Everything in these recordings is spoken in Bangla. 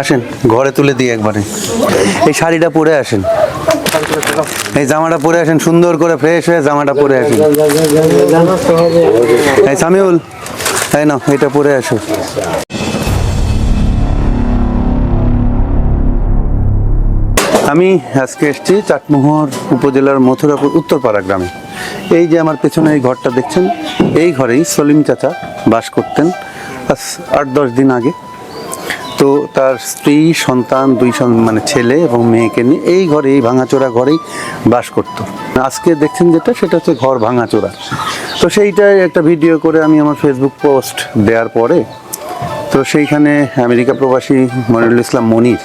আসেন, ঘরে তুলে দিই একবারে। এই শাড়িটা পরে আসেন। এই জামাটা পরে আসেন, সুন্দর করে ফ্রেশ হয়ে জামাটা পরে আসেন। এই সামিউল তাই না এটা পরে আসো। আমি আজকে এসেছি চাটমোহর উপজেলার মথুরাপুর উত্তরপাড়া গ্রামে। এই যে আমার পেছনে এই ঘরটা দেখছেন, এই ঘরেই সলিম চাচা বাস করতেন আট দশ দিন আগে। তো তার স্ত্রী, সন্তান, দুই মানে ছেলে এবং মেয়েকে নিয়ে এই ঘরে এই ভাঙাচোরা ঘরেই বাস করত। আজকে দেখছেন যেটা, সেটা হচ্ছে ঘর ভাঙাচোরা। তো সেইটাই একটা ভিডিও করে আমি আমার ফেসবুক পোস্ট দেওয়ার পরে, তো সেইখানে আমেরিকা প্রবাসী মনিরুল ইসলাম মনির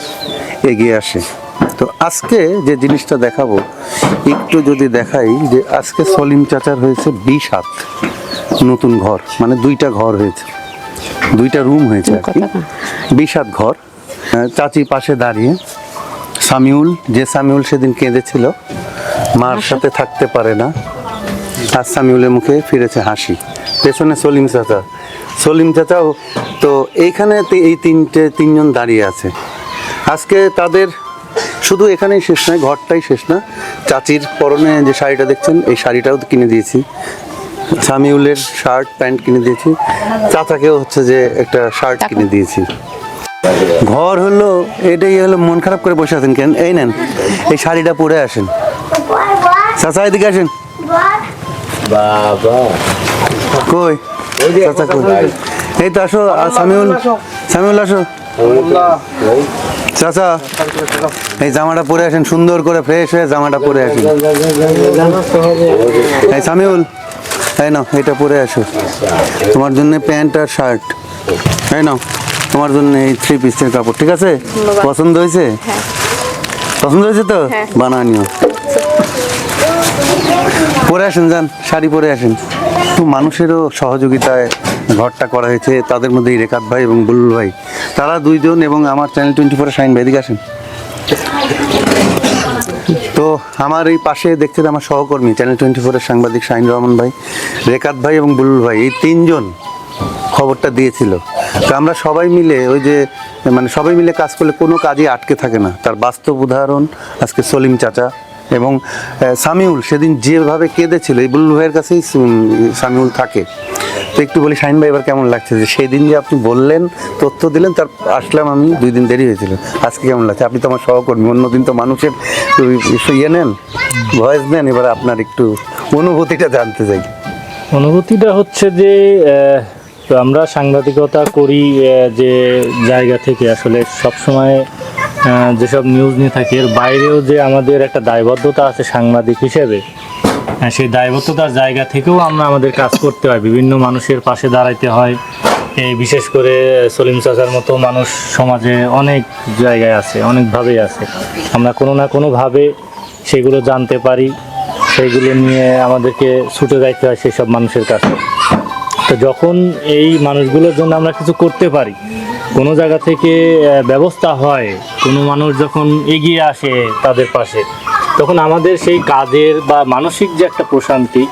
এগিয়ে আসে। তো আজকে যে জিনিসটা দেখাবো, একটু যদি দেখাই যে আজকে সলিম চাচার হয়েছে বিশ হাত। নতুন ঘর মানে দুইটা ঘর হয়েছে। দুইটা রুম হয়েছে আর কি। হাত ঘর চাচি পাশে দাঁড়িয়ে। সামিউল যে সামিউল সেদিন কেঁদেছিল মার সাথে থাকতে পারে না। আর সামিউলের মুখে ফিরেছে হাসি। পেছনে সলিম চাচা। সলিম চাচাও তো এইখানে এই তিনটে তিনজন দাঁড়িয়ে আছে। আজকে তাদের শুধু এখানেই শেষ নয় ঘরটাই শেষ না। চাচির পরনে যে শাড়িটা দেখছেন এই শাড়িটাও কিনে দিয়েছি। সামিউলের শার্ট প্যান্ট কিনে দিয়েছি চাচাকেও হচ্ছে যে একটা শার্ট কিনে দিয়েছি ঘর হলো এটাই হলো মন খারাপ করে বসে আছেন কেন এই নেন এই শাড়িটা পরে আসেন চাচা এদিকে আসেন বাবা কই চাচা কই এই তো আসো সামিউল সামিউল আসো চাচা এই জামাটা পরে আসেন সুন্দর করে ফ্রেশ হয়ে জামাটা পরে আসেন এই সামিউল এই না এটা পরে আসো। তোমার জন্য প্যান্ট আর শার্ট। তাই না তোমার জন্য এই থ্রি পিসের কাপড় ঠিক আছে? পছন্দ হয়েছে? পছন্দ হয়েছে তো? বানানিও পরে আসেন যান শাড়ি পরে আসেন। তো মানুষেরও সহযোগিতায় ঘরটা করা হয়েছে তাদের মধ্যে রেখাত ভাই এবং বুলুল ভাই। তারা দুইজন এবং আমার চ্যানেল টোয়েন্টি ফোরে শাইন ভাই এদিকে আসেন। তো আমার এই পাশে দেখছেন আমার সহকর্মী চ্যানেল টোয়েন্টি ফোরের সাংবাদিক শাহিন রহমান ভাই, রেখাত ভাই এবং বুলুল ভাই, এই তিনজন খবরটা দিয়েছিল। তো আমরা সবাই মিলে ওই যে মানে সবাই মিলে কাজ করলে কোনো কাজই আটকে থাকে না। তার বাস্তব উদাহরণ আজকে সলিম চাচা এবং সামিউল সেদিন যেভাবে কেঁদেছিল, এই বুলুল ভাইয়ের কাছেই সামিউল থাকে। তো একটু বলি, শাহিন ভাই, এবার কেমন লাগছে? যে সেই দিন যে আপনি বললেন, তথ্য দিলেন, তার আসলাম আমি, দুই দিন দেরি হয়েছিল। আজকে কেমন লাগছে? আপনি তো আমার সহকর্মী, অন্যদিন তো মানুষের ইয়ে নেন, ভয়েস নেন, এবার আপনার একটু অনুভূতিটা জানতে চাই। অনুভূতিটা হচ্ছে যে তো আমরা সাংবাদিকতা করি যে জায়গা থেকে আসলে সবসময় যেসব নিউজ নিয়ে থাকি, এর বাইরেও যে আমাদের একটা দায়বদ্ধতা আছে সাংবাদিক হিসেবে সেই দায়বদ্ধতার জায়গা থেকেও আমরা আমাদের কাজ করতে হয়। বিভিন্ন মানুষের পাশে দাঁড়াইতে হয়। এই বিশেষ করে সলিম চাচার মতো মানুষ সমাজে অনেক জায়গায় আছে, অনেকভাবেই আছে। আমরা কোনো না কোনোভাবে সেগুলো জানতে পারি। সেইগুলো নিয়ে আমাদেরকে ছুটে যাইতে হয় সেসব মানুষের কাছে। তো যখন এই মানুষগুলোর জন্য আমরা কিছু করতে পারি, কোনো জায়গা থেকে ব্যবস্থা হয়, কোনো মানুষ যখন এগিয়ে আসে তাদের পাশে তখন আমাদের সেই কাজের বা মানসিক যে একটা প্রশান্তি,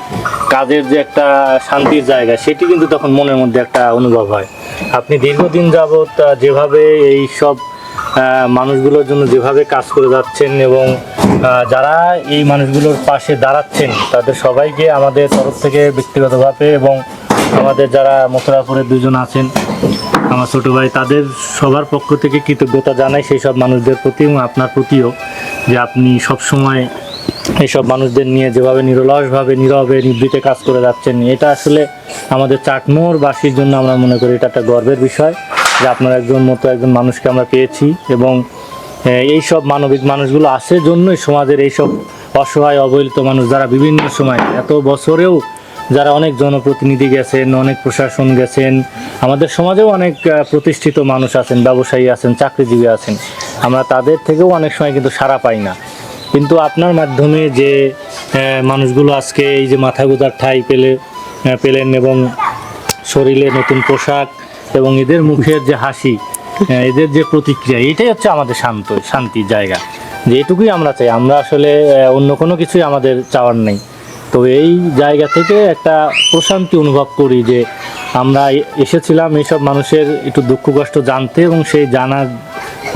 কাজের যে একটা শান্তির জায়গা, সেটি কিন্তু তখন মনের মধ্যে একটা অনুভব হয়। আপনি দীর্ঘদিন যাবৎ যেভাবে এই সব মানুষগুলোর জন্য যেভাবে কাজ করে যাচ্ছেন এবং যারা এই মানুষগুলোর পাশে দাঁড়াচ্ছেন, তাদের সবাইকে আমাদের তরফ থেকে ব্যক্তিগতভাবে এবং আমাদের যারা মথুরাপুরের দুজন আছেন আমার ছোট ভাই, তাদের সবার পক্ষ থেকে কৃতজ্ঞতা জানাই সেই সব মানুষদের প্রতি এবং আপনার প্রতিও যে আপনি সবসময় এইসব মানুষদের নিয়ে যেভাবে নিরলসভাবে, নীরবে, নিবৃতে কাজ করে যাচ্ছেন, এটা আসলে আমাদের চাটমোহরবাসীর জন্য আমরা মনে করি এটা একটা গর্বের বিষয় যে আপনার একজন মতো একজন মানুষকে আমরা পেয়েছি এবং এই সব মানবিক মানুষগুলো আছে জন্যই সমাজের এইসব অসহায়, অবহেলিত মানুষ যারা বিভিন্ন সময়, এত বছরেও যারা অনেক জনপ্রতিনিধি গেছেন, অনেক প্রশাসন গেছেন, আমাদের সমাজেও অনেক প্রতিষ্ঠিত মানুষ আছেন, ব্যবসায়ী আছেন, চাকরিজীবী আছেন। আমরা তাদের থেকেও অনেক সময় কিন্তু সাড়া পাই না। কিন্তু আপনার মাধ্যমে যে মানুষগুলো আজকে এই যে মাথা গোজার ঠাই পেলে পেলেন এবং শরীরে নতুন পোশাক এবং এদের মুখের যে হাসি এদের যে প্রতিক্রিয়া, এটাই হচ্ছে আমাদের শান্ত, শান্তির জায়গা। যে এটুকুই আমরা চাই। আমরা আসলে অন্য কোনো কিছুই আমাদের চাওয়ার নেই। তো এই জায়গা থেকে একটা প্রশান্তি অনুভব করি যে আমরা এসেছিলাম এইসব মানুষের একটু দুঃখ কষ্ট জানতে এবং সেই জানার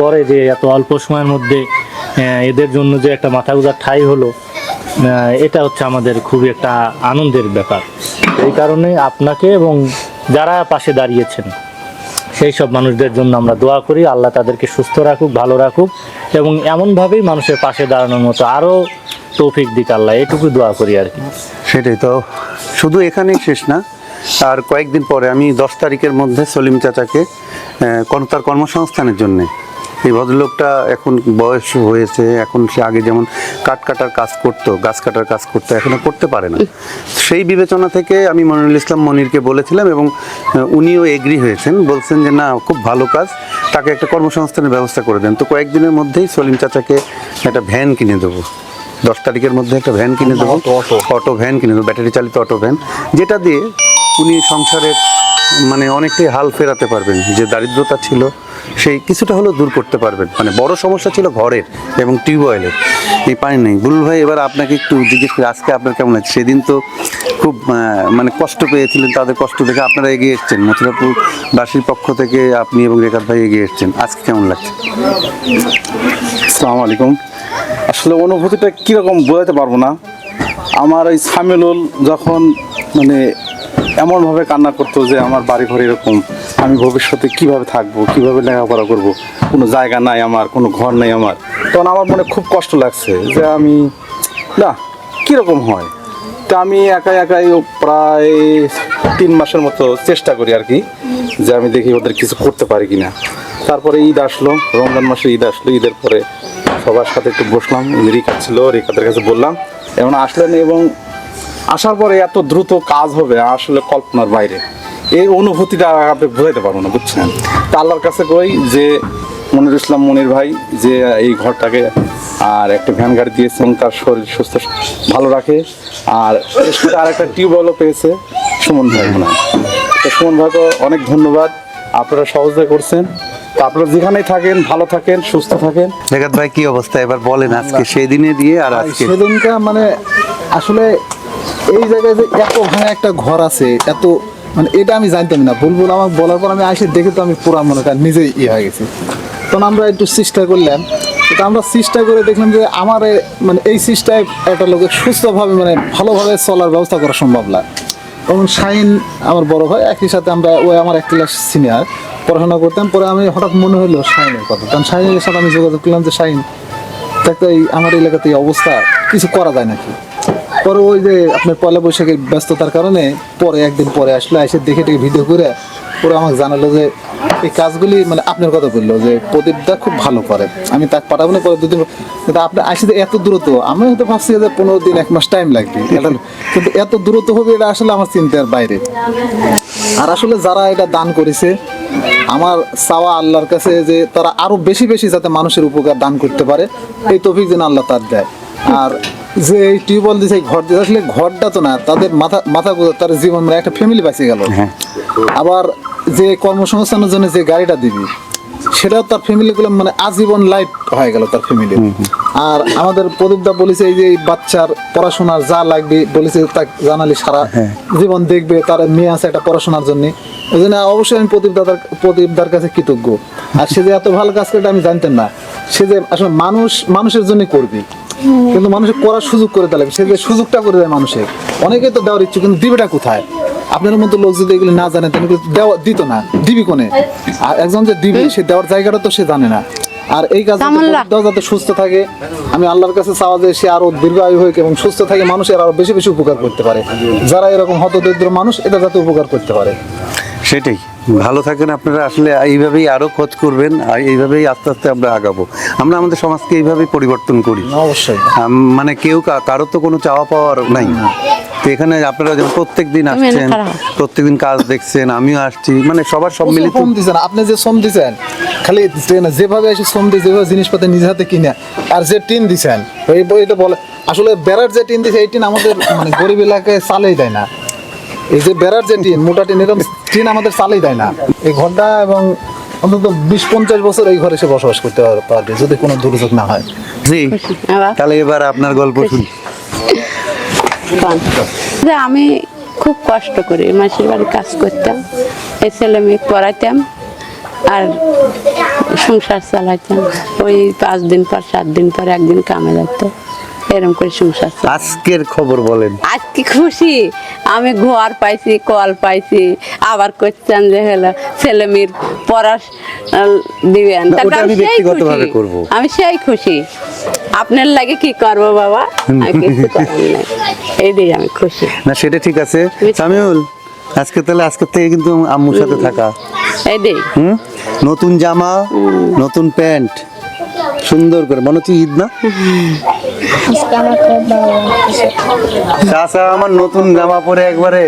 পরে যে এত অল্প সময়ের মধ্যে এদের জন্য যে একটা মাথা গোজার ঠাই হলো এটা হচ্ছে আমাদের খুবই একটা আনন্দের ব্যাপার। এই কারণে আপনাকে এবং যারা পাশে দাঁড়িয়েছেন, সেই সব মানুষদের জন্য আমরা দোয়া করি, আল্লাহ তাদেরকে সুস্থ রাখুক, ভালো রাখুক এবং এমনভাবেই মানুষের পাশে দাঁড়ানোর মতো আরও তৌফিক দিক আল্লাহ, এটুকু দোয়া করি আর কি। সেটাই তো। শুধু এখানেই শেষ না, আর কয়েকদিন পরে আমি দশ তারিখের মধ্যে সলিম চাচাকে তার কর্মসংস্থানের জন্যে। এই ভদ্রলোকটা এখন বয়স হয়েছে, এখন সে আগে যেমন কাঠ কাটার কাজ করতো, গাছ কাটার কাজ করতো, এখন আর করতে পারে না। সেই বিবেচনা থেকে আমি মনিরুল ইসলাম মনিরকে বলেছিলাম এবং উনিও এগ্রি হয়েছেন, বলছেন যে না, খুব ভালো কাজ, তাকে একটা কর্মসংস্থানের ব্যবস্থা করে দেন। তো কয়েকদিনের মধ্যেই সলিম চাচাকে একটা ভ্যান কিনে দেবো। দশ তারিখের মধ্যে একটা ভ্যান কিনে দেবো। অটো ভ্যান কিনে দেবো ব্যাটারি চালিত অটো ভ্যান যেটা দিয়ে উনি সংসারের মানে অনেকটাই হাল ফেরাতে পারবেন। যে দারিদ্রতা ছিল সেই কিছুটা হলেও দূর করতে পারবেন। মানে বড় সমস্যা ছিল ঘরের এবং টিউবওয়েলের এই পানি নেই। বুলুল ভাই এবার আপনাকে একটু জিজ্ঞেস করি আজকে আপনার কেমন লাগছে? সেদিন তো খুব মানে কষ্ট পেয়েছিলেন তাদের কষ্ট দেখে আপনারা এগিয়ে এসছেন। মথুরাপুর বাসীর পক্ষ থেকে আপনি এবং রেখাত ভাই এগিয়ে এসছেন। আজকে কেমন লাগছে? আসসালামু আলাইকুম। আসলে অনুভূতিটা কীরকম বোঝাতে পারব না। আমার ওই সামিলুল যখন মানে এমনভাবে কান্না করতো যে আমার বাড়ি ঘর এরকম, আমি ভবিষ্যতে কীভাবে থাকব, কীভাবে লেখাপড়া করব, কোনো জায়গা নাই আমার, কোনো ঘর নাই আমার। তখন আমার মনে খুব কষ্ট লাগছে যে আমি, না, কীরকম হয়? তা আমি একাই একাই প্রায় তিন মাসের মতো চেষ্টা করি আর কি, যে আমি দেখি ওদের কিছু করতে পারি কিনা। তারপরে ঈদ আসলো, রমজান মাসে ঈদ আসলো, ঈদের পরে সবার সাথে একটু বসলাম, রিকা ছিল, রিকাদের কাছে বললাম। এমন আসলেন এবং আসার পরে এত দ্রুত কাজ হবে, আসলে কল্পনার বাইরে। এই অনুভূতিটা আপনি বোঝাইতে পারব না, বুঝছেন? তা আল্লাহর কাছে কই যে, মনির ইসলাম মনির ভাই যে এই ঘরটাকে, আর একটা ভ্যান গাড়ি দিয়েছে এবং তার শরীর সুস্থ, ভালো রাখে। আর আর একটা টিউবওয়েলও পেয়েছে, সুমন ভাই মনে হয়। তো সুমন ভাইকে অনেক ধন্যবাদ। আপনারা সহযোগিতা করছেন। তো আপনারা যেখানেই থাকেন ভালো থাকেন সুস্থ থাকেন। রেখাত ভাই কি অবস্থা? এবার বলেন আজকে সেই দিনে দিয়ে আর আজকে। সেদিনকা মানে আসলে এই জায়গায় যে এত ভাঙা একটা ঘর আছে এত মানে এটা আমি জানতাম না। বুলবুল আমাকে বলার পর আমি আসে দেখে তো আমি পুরা মনে করেন নিজেই ইয়ে হয়ে গেছি। তখন আমরা একটু চেষ্টা করলাম। তো আমরা চেষ্টা করে দেখলাম যে আমার মানে এই চেষ্টায় একটা লোকের সুস্থভাবে মানে ভালোভাবে চলার ব্যবস্থা করা সম্ভব না। এবং শাইন আমার বড় ভাই একই সাথে আমরা ওই আমার এক ক্লাস সিনিয়র পড়াশোনা করতাম, পরে আমি হঠাৎ মনে হলো শাইনের কথা। কারণ শাইনের সাথে আমি যোগাযোগ করলাম যে, শাইন একটা এই আমার এলাকাতে এই অবস্থা, কিছু করা যায় নাকি? পরে ওই যে আপনার পয়লা বৈশাখের ব্যস্ততার কারণে পরে, একদিন পরে আসলো, এসে দেখে ভিডিও করে পরে আমাকে জানালো যে এই কাজগুলি মানে আপনার কথা বলল যে প্রদীপদা খুব ভালো করে। আমি তাকে পাঠাবো না পরে দুদিন কিন্তু আপনি আসলে এত দূরত্ব। আমি হয়তো ভাবছি যে পনেরো দিন এক মাস টাইম লাগবে। কিন্তু এত দূরত্ব হবে এটা আসলে আমার চিন্তার বাইরে। আর আসলে যারা এটা দান করেছে আমার চাওয়া আল্লাহর কাছে যে তারা আরও বেশি বেশি যাতে মানুষের উপকার দান করতে পারে এই তফিক যেন আল্লাহ তার দেয়। আর যে এই টিউবওয়েল দিয়েছে ঘর দিয়ে আসলে ঘরটা তো না তাদের মাথা মাথা তার জীবন মানে একটা ফ্যামিলি বাঁচে গেল। আবার যে কর্মসংস্থানের জন্য যে গাড়িটা দিবি সেটাও তার ফ্যামিলি গুলো মানে আজীবন লাইফ হয়ে গেল তার ফ্যামিলি আর আমাদের প্রদীপদা বলেছে এই যে বাচ্চার পড়াশোনার যা লাগবে বলেছে তাকে জানালি সারা জীবন দেখবে তার মেয়ে আছে একটা পড়াশোনার জন্য। ওই জন্য অবশ্যই আমি প্রদীপ দাদার প্রদীপদার কাছে কৃতজ্ঞ। আর সে যে এত ভালো কাজ করে আমি জানতাম না। সে যে আসলে মানুষ মানুষের জন্য করবে। কিন্তু মানুষের করার সুযোগ করে দিলে সে যে সুযোগটা করে দেয় মানুষের। অনেকেই তো দেওয়ার ইচ্ছে কিন্তু দিবেটা কোথায়? আপনার মতো লোক যদি এগুলো না জানে তাহলে কিন্তু দেওয়া দিত না। দিবি কোনে? আর একজন যে দিবে সে দেওয়ার জায়গাটা তো সে জানে না। আর এই কাজ। যাতে সুস্থ থাকে। আমি আল্লাহর কাছে চাওয়া যে সে আরও দীর্ঘায়ু হোক এবং সুস্থ থাকে মানুষের আরও বেশি বেশি উপকার করতে পারে। যারা এরকম হতদরিদ্র মানুষ এটা যাতে উপকার করতে পারে। সেটাই। ভালো থাকেন আপনারা আসলে এইভাবেই আরও খোঁজ করবেন আর এইভাবেই আস্তে আস্তে আমরা আগাবো। আমরা আমাদের সমাজকে এইভাবেই পরিবর্তন করি। অবশ্যই। মানে কেউ কারও তো কোনো চাওয়া পাওয়ার নাই। তো এখানে আপনারা যেমন প্রত্যেক দিন আসছেন খারাপ। প্রত্যেকদিন কাজ দেখছেন আমিও আসছি মানে সবার সম্মিলিত শ্রম দিচ্ছেন আপনি যে শ্রম দিচ্ছেন খালি যেভাবে এসে শ্রম দিয়ে যেভাবে জিনিসপত্র নিজে হাতে কিনে আর যে টিন দিচ্ছেন এটা বলে আসলে বেড়ার যে টিন দিচ্ছে এই টিন আমাদের মানে গরিব এলাকায় চালেই দেয় না। এই যে বেড়ার যে টিন মোটা টিন এরকম টিন আমাদের চালেই দেয় না। এই ঘরটা এবং অন্তত বিশ পঞ্চাশ বছর এই ঘরে এসে বসবাস করতে পারবে যদি কোনো দুর্যোগ না হয়। জি। তাহলে এবার আপনার গল্প শুনি। যে আমি খুব কষ্ট করি মাসির বাড়ি কাজ করতাম এই ছেলে মেয়ে পড়াইতাম আর সংসার চালাইতাম। ওই পাঁচ দিন পর সাত দিন পর একদিন কামে যেত এরকম করে চালাই। আজকের খবর বলেন। আজকে খুশি। আমি ঘর পাইছি কল পাইছি আবার করছেন যে হলো ছেলে মেয়ের পড়াশ দিবেন। আমি ব্যক্তিগতভাবে। করব। আমি সেই খুশি। আপনার লাগে কি করব বাবা? আমি কিছু। এই দিয়ে আমি খুশি। না সেটা ঠিক আছে। সামিউল আজকে তাহলে আজকে থেকে কিন্তু আম্মুর সাথে থাকা। এই দিয়ে। হুম? নতুন জামা নতুন প্যান্ট। সুন্দর করে। মনে হচ্ছে ঈদ না? চাচা আমার নতুন জামা পরে একবারে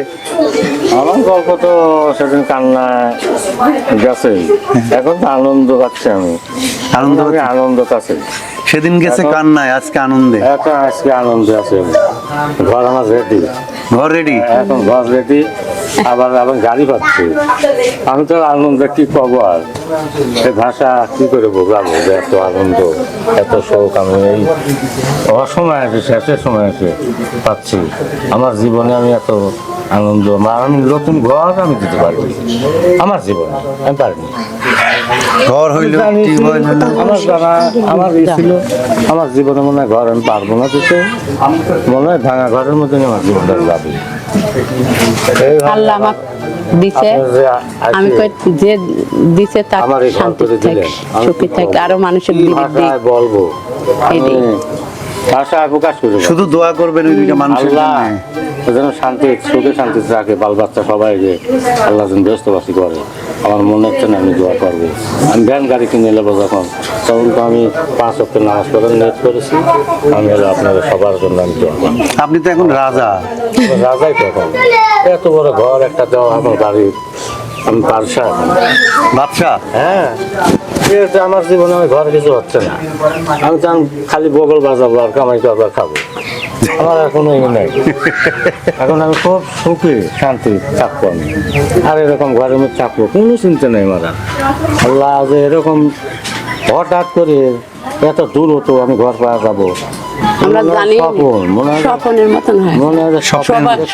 আমার গল্প তো সেদিন কান্না গেছে এখন তো আনন্দ পাচ্ছি আমি। আনন্দ আনন্দ আছে সেদিন গেছে কান্নায় আজকে আনন্দে। এখন আজকে আনন্দে আছে। ঘর আমার রেডি ঘর রেডি এখন ঘর রেডি আবার আবার গাড়ি পাচ্ছি। আমি তো আনন্দ কি পাবো আর? এই ভাষা কি করে বোঝাবো যে এত আনন্দ এত শোক আমি এই অসময় আছে শেষের সময় আছে পাচ্ছি। আমার জীবনে আমি এত আনন্দ আমি নতুন ঘর আমি দিতে পারব। আমার জীবনে আমি পারিনি। ঘর হইল আমার জানা আমার ছিল আমার জীবনে মনে হয় ঘর আমি পারব না দিতে মনে হয় ভাঙা ঘরের মধ্যে আমার জীবনটা যাবে। আল্লাহ দিছে। আমি যে দিছে তার শান্তি থাক সুখী আরও মানুষের বলব? প্রকাশ শুধু দোয়া করবেন ওই দুইটা মানুষের জন্য। যেন শান্তি সুখে শান্তিতে রাখে বাল বাচ্চা সবাই যে আল্লাহ যেন ব্যস্তবাসী করে। আমার মনে হচ্ছে না আমি দোয়া করব। আমি ভ্যান গাড়ি কিনে নেব যখন। তখন তো আমি পাঁচ অক্টের নামাজ পড়ার নেট করেছি। আমি হলো আপনাদের সবার জন্য আমি দোয়া করব আপনি তো এখন রাজা। রাজাই তো এখন এত বড় ঘর একটা দেওয়া আমার বাড়ি আমি বাদশাহ। বাদশাহ? হ্যাঁ। আমার জীবনে আমি ঘরে কিছু হচ্ছে না। আমি আমি খালি বগল বাজাবো আর কামাই করব খাব। আমার এখনও এই নাই। এখন আমি খুব সুখী শান্তি থাকব আমি আর এরকম ঘরের মধ্যে থাকব কোনো চিন্তা নেই মারা আল্লাহ যে এরকম হঠাৎ করে এত দূর হতো আমি ঘর পাওয়া যাব। আমরা জানি স্বপ্নের মতন হয়।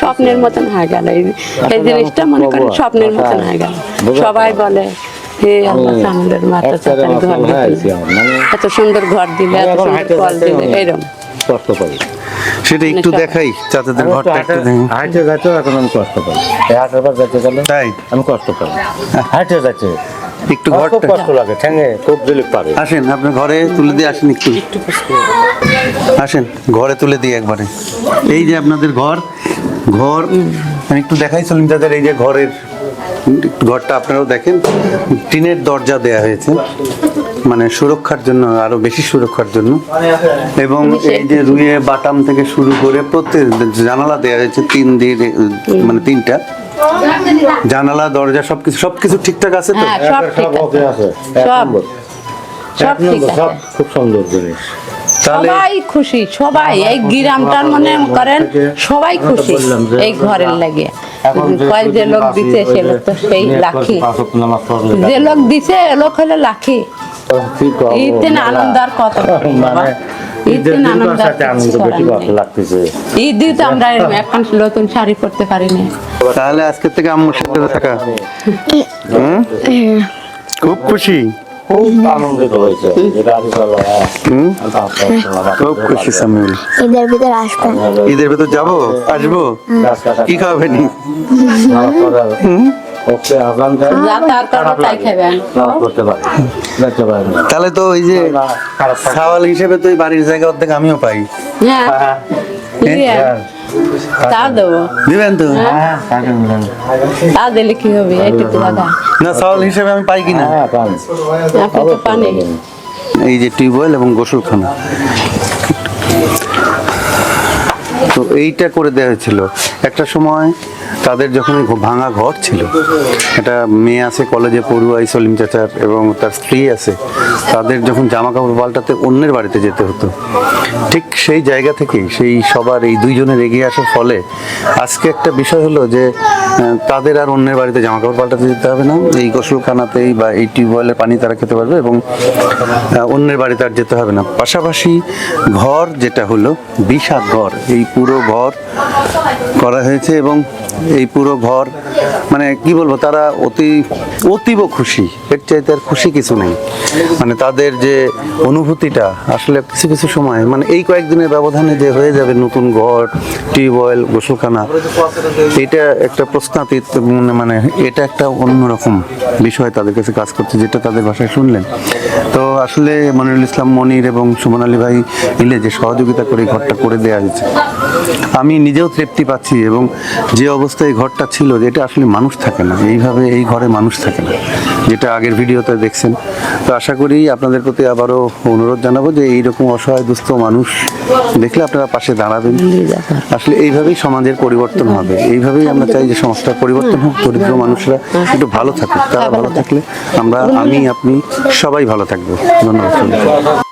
স্বপ্নের মতন হয়ে গেল। এই জিনিসটা মনে করেন স্বপ্নের মতন হয়ে গেল। সবাই বলে হে আল্লাহ আমি মাথা একবারে ঘর মাতাল আছি দিলে মানে এত সুন্দর ঘর দিলে এত সুন্দর কল দিলে এরকম কষ্ট পাই। সেটা একটু দেখাই চাচাদের ঘরটা একটু দেখেন হাঁটে যাইতেও এখন আমি কষ্ট পাই। হাটের গেলে তাই? আমি কষ্ট পাই। হাঁটে যাচ্ছে। একটু ঘরটা কষ্ট লাগে ঠ্যাঙে খুব দিলিপ পারে। আসেন আপনার ঘরে তুলে দিয়ে আসেন একটু। আসেন ঘরে তুলে দিয়ে একবারে। এই যে আপনাদের ঘর ঘর আমি একটু দেখাই সলিম চাচার এই যে ঘরের ঘরটা আপনারাও দেখেন। টিনের দরজা দেয়া হয়েছে। মানে সুরক্ষার জন্য আরও বেশি সুরক্ষার জন্য। এবং এই যে রুয়ে বাটাম থেকে শুরু করে প্রত্যেক জানালা দেয়া হয়েছে তিন দিয়ে মানে তিনটা। জানালা দরজা সবকিছু সবকিছু ঠিকঠাক আছে তো? হ্যাঁ সব সব সব। খুব সুন্দর জিনিস। সবাই খুশি সবাই। এই গ্রামটার মনে করেন সবাই খুশি এই ঘরের লাগে। এখন কয় যে লোক দিছে সে লোক তো সেই লাখি। যে লোক দিছে এ লোক হলো লাখি। ঈদে আনন্দ আর কত আমরা এখন নতুন শাড়ি পরতে পারি না তাহলে আজকে থেকে আম্মুর সাথে থাকা। খুব খুশি। খুব আনন্দিত হয়েছে। হ্যাঁ। খুব খুশি সামিউল। ঈদের ভিতরে আসবেন। ঈদের ভেতর যাব? আসব? কি খাবেন? তাহলে তো ওই যে। সাওয়াল হিসেবে তো বাড়ির জায়গা অর্ধেক আমিও পাই। হ্যাঁ। দিয়ে, তা দেবো। দিবেন তো? হ্যাঁ। মিলেন। তা দিলে কি হবে? এইটুকু দাদা। না সাওয়াল হিসেবে আমি পাই কিনা? হ্যাঁ আপনি তো পানি এই যে টিউবওয়েল এবং গোসলখানা। তো এইটা করে দেওয়া হয়েছিল। একটা সময় তাদের যখন ভাঙা ঘর ছিল, একটা মেয়ে আছে কলেজে পড়ুয়াই সলিম চাচার এবং তার স্ত্রী আছে, তাদের যখন জামা কাপড় পাল্টাতে অন্যের বাড়িতে যেতে হতো, ঠিক সেই জায়গা থেকেই সেই সবার এই দুইজনের এগিয়ে আসার ফলে আজকে একটা বিষয় হলো যে তাদের আর অন্যের বাড়িতে জামা কাপড় পাল্টাতে যেতে হবে না, এই গোসলখানাতেই বা এই টিউবওয়েলের পানি তারা খেতে পারবে এবং অন্যের বাড়িতে আর যেতে হবে না। পাশাপাশি ঘর যেটা হলো, বিষাদ ঘর, এই পুরো পুরো ঘর করা হয়েছে এবং এই পুরো ঘর মানে কি বলব, তারা অতি, অতীব খুশি। এর চাইতে আর খুশি কিছু নেই। মানে তাদের যে অনুভূতিটা, আসলে কিছু কিছু সময় মানে এই কয়েকদিনের ব্যবধানে যে হয়ে যাবে নতুন ঘর, টিউবওয়েল, গোসলখানা, এটা একটা প্রশ্নাতীত মানে মানে এটা একটা অন্যরকম বিষয় তাদের কাছে কাজ করছে, যেটা তাদের ভাষায় শুনলেন। তো আসলে মনিরুল ইসলাম, মনির এবং সুমন আলী ভাই মিলে যে সহযোগিতা করে ঘরটা করে দেওয়া হয়েছে, আমি নিজেও তৃপ্তি পাচ্ছি এবং যে অবস্থায় ঘরটা ছিল যে এটা আসলে মানুষ থাকে না, এইভাবে এই ঘরে মানুষ থাকে না, যেটা আগের ভিডিওতে দেখছেন। তো আশা করি আপনাদের প্রতি আবারও অনুরোধ জানাব যে এইরকম অসহায় দুস্থ মানুষ দেখলে আপনারা পাশে দাঁড়াবেন। আসলে এইভাবেই সমাজের পরিবর্তন হবে, এইভাবেই আমরা চাই যে সমাজটা পরিবর্তন হোক, দরিদ্র মানুষরা একটু ভালো থাকুক, তারা ভালো থাকলে আমরা, আমি, আপনি সবাই ভালো থাকব ধন্যবাদ